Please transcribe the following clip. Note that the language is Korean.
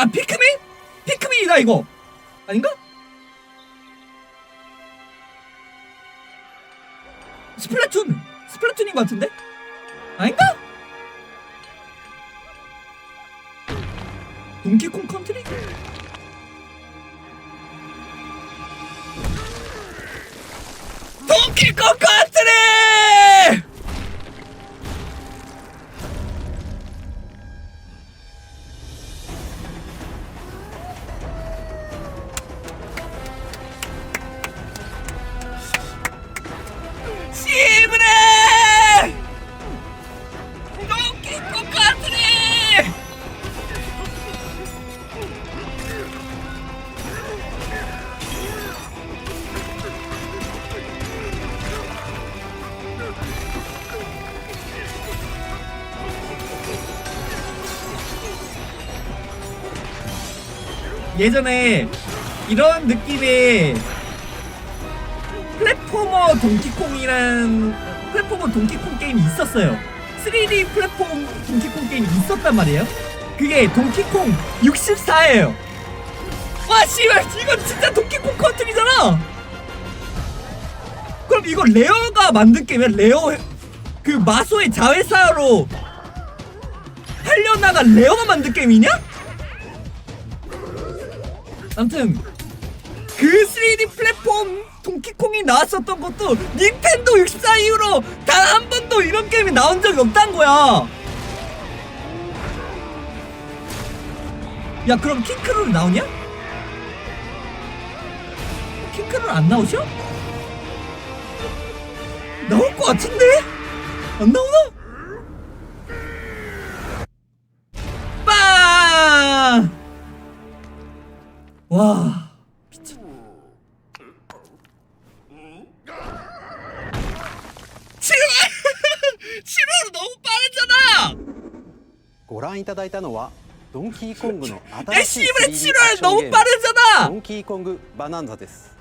아 피크민? 피크민이다 이거 아닌가? 스플래툰 스플래툰인 것 같은데? 아닌가? 동키콩 컨트리? 동키콩 컨트리! 예전에 이런 느낌의 플랫포머 동키콩이란 플랫포머 동키콩 게임이 있었어요. 3D 플랫폼 동키콩 게임이 있었단 말이에요. 그게 동키콩 64예요. 와 씨발 이건 진짜 동키콩 컨트리잖아. 그럼 이거 레어가 만든 게임이야? 레어 회- 그 마소의 자회사로 하려나가 레어가 만든 게임이냐? 아무튼 그 3D 플랫폼 동키콩이 나왔었던 것도 닌텐도 64 이후로 단 한 번도 이런 게임이 나온 적이 없단 거야. 야 그럼 킹크롤 나오냐? 킹크롤 안 나오셔? 나올 것 같은데? 안 나오나? 와 미쳤. 칠월 7월 너무 빠르잖아. ご覧いただいたのはドンキーコングの 야 新しい 씨발 3D アク 7월 ションゲー 너무 ムド 빠르잖아. ンキーコングバナンザです